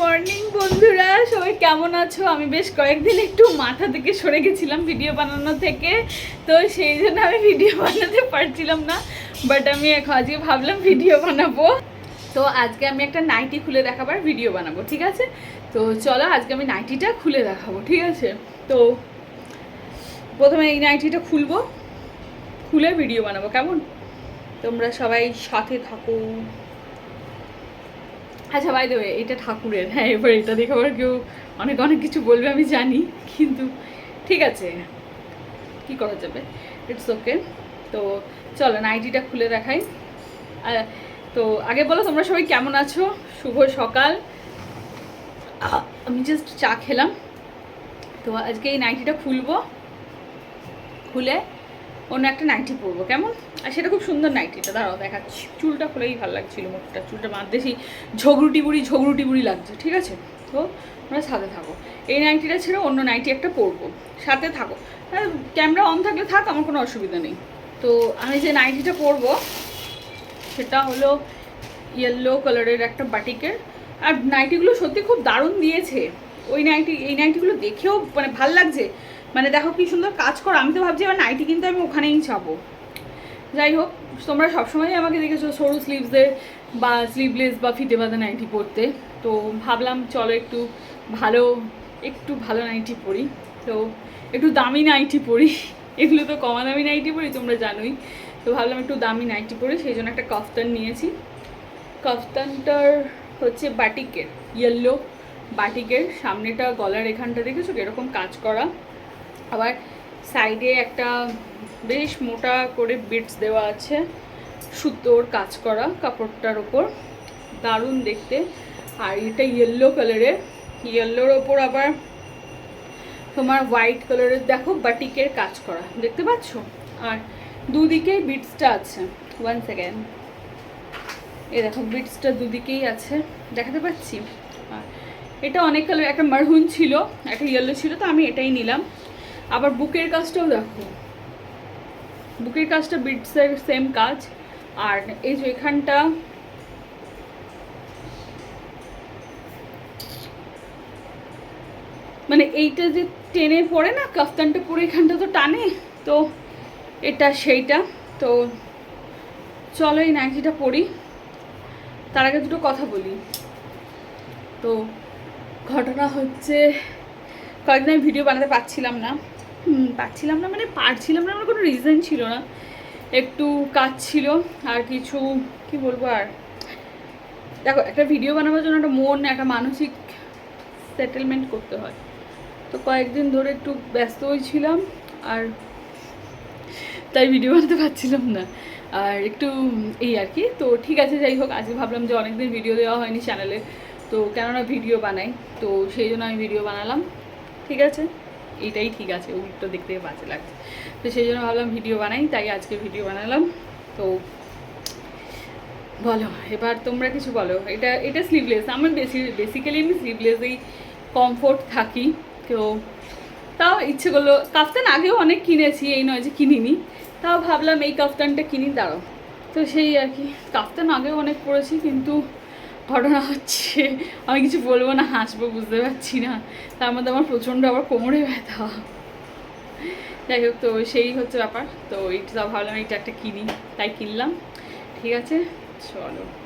Morning বন্ধুরা। সবাই কেমন আছো? আমি বেশ কয়েকদিন একটু মাথা থেকে সরে গেছিলাম ভিডিও বানানো থেকে। তো সেই জন্য আমি ভিডিও বানাতে পারছিলাম না বাট আমি আজকে ভাবলাম ভিডিও বানাবো। তো আজকে আমি একটা নাইটি খুলে দেখাবার ভিডিও বানাবো, ঠিক আছে? তো চলো আজকে আমি নাইটিটা খুলে দেখাবো, ঠিক আছে? তো প্রথমে এই নাইটিটা খুলবো, খুলে ভিডিও বানাবো, কেমন? তোমরা সবাই সাথে থাকো। আচ্ছা বাই দেবে এটা ঠাকুরের। হ্যাঁ এবার এটা দেখে আবার কেউ অনেক অনেক কিছু বলবে, আমি জানি, কিন্তু ঠিক আছে। কি করা যাবে? ইটস ওকে তো চলো নাইটিটা খুলে দেখাই। তো আগে বলো, তোমরা সবাই কেমন আছো? শুভ সকাল। আমি জাস্ট চা খেলাম। তো আজকে এই নাইটিটা খুলবো। খুলে অন্য একটা নাইটি পরবো, কেমন? আর সেটা খুব সুন্দর নাইটিটা দাঁড়াও, দেখাচ্ছি। চুলটা খুলেই ভালো লাগছিল মুখটা, চুলটা বাঁধতে সেই ঝগড়ুটি বুড়ি ঝগড়ুটি বুড়ি লাগছে, ঠিক আছে? তো আমরা সাথে থাকো। এই নাইটিটা ছেড়ে অন্য নাইটি একটা পরবো, সাথে থাকো। ক্যামেরা অন থাকলে থাক, আমার কোনো অসুবিধা নেই। তো আমি যে নাইটিটা পরবো, সেটা হলো ইয়েলো কালারের একটা বাটিকের। আর নাইটিগুলো সত্যি খুব দারুণ দিয়েছে। ওই নাইটি এই নাইটিগুলো দেখেও মানে ভালো লাগছে। মানে দেখো কি সুন্দর কাজ করো। আমি তো ভাবছি এবার নাইটি কিন্তু আমি ওখানেই চাবো যাই হোক, তোমরা সবসময় আমাকে দেখেছ সরু স্লিভসের বা স্লিভলেস বা ফিতে বাঁধা নাইটি পরতে। তো ভাবলাম চলো একটু ভালো একটু ভালো নাইটি পরি। তো একটু দামি নাইটি পরি। এগুলো তো কমা দামি নাইটি পরি, তোমরা জানোই। তো ভাবলাম একটু দামি নাইটি পরি, সেই জন্য একটা কফতান নিয়েছি। কফতানটার হচ্ছে বাটিকের ইয়েলো বাটিকের। সামনেটা গলার এখানটা দেখেছ? এরকম কাজ করা। আবার সাইডে একটা বেশ মোটা করে বিটস দেওয়া আছে, সুতোর কাজ করা কাপড়টার ওপর। দারুণ দেখতে। আর এটা ইয়েলো কালারের ইয়েলোর ওপর আবার তোমার হোয়াইট কালারের দেখো বাটিকের কাজ করা। দেখতে পাচ্ছ? আর দুদিকেই বিটসটা আছে। ওয়ান সেকেন্ড এই দেখো বিটসটা দুদিকেই আছে। দেখাতে পাচ্ছি? এটা অনেক কালার একটা মারহুন ছিল, একটা ইয়েলো ছিল, তো আমি এটাই নিলাম। আবার বুকের কাজটাও দেখো। বুকের কাজটা বিটসের সেম কাজ। আর এই যে এখানটা মানে এইটা যে টেনে পড়ে না, কাফতানটা পুরো এখানটা তো টানে, তো এটা সেইটা। তো চলো এই নাইটিটা পরি তার আগে দুটো কথা বলি। তো ঘটনা হচ্ছে, কয়েকদিন আমি ভিডিও বানাতে পারছিলাম না। হুম, পারছিলাম না মানে পারছিলাম না আমার কোনো রিজন ছিল না। একটু কাজ ছিল আর কিছু কি বলব আর? দেখো একটা ভিডিও বানাবার জন্য একটা মন একটা মানসিক সেটেলমেন্ট করতে হয়। তো কয়েকদিন ধরে একটু ব্যস্ত হয়েছিলাম আর তাই ভিডিও বানাতে পারছিলাম না। আর একটু এই আর কি তো ঠিক আছে যাই হোক আজকে ভাবলাম যে অনেকদিন ভিডিও দেওয়া হয়নি চ্যানেলে তো কেননা ভিডিও বানাই তো সেই জন্য আমি ভিডিও বানালাম। ঠিক আছে? এইটাই ঠিক আছে ওইটা দেখতে বাজে লাগছে। তো সেই জন্য ভাবলাম ভিডিও বানাই, তাই আজকে ভিডিও বানালাম। তো বলো, এবার তোমরা কিছু বলো। এটা এটা স্লিভলেস আমার বেশি বেসিক্যালি আমি স্লিভলেসেই কমফোর্ট থাকি। তো তাও ইচ্ছে করল, কাফতান আগেও অনেক কিনেছি, এই নয় যে কিনিনি। তাও ভাবলাম এই কাফতানটা কিনি দাঁড়ো তো সেই আর কি, কাফতান আগেও অনেক পড়েছি কিন্তু ঘটনা হচ্ছে, আমি কিছু বলব না, হাসবো, বুঝতে পারছি না। তার মধ্যে আমার প্রচণ্ড আবার কোমরে ব্যথা। যাই হোক, তো সেই হচ্ছে ব্যাপার। তো এইটা ভাবলাম, এইটা একটা কিনি, তাই কিনলাম। ঠিক আছে, চলো।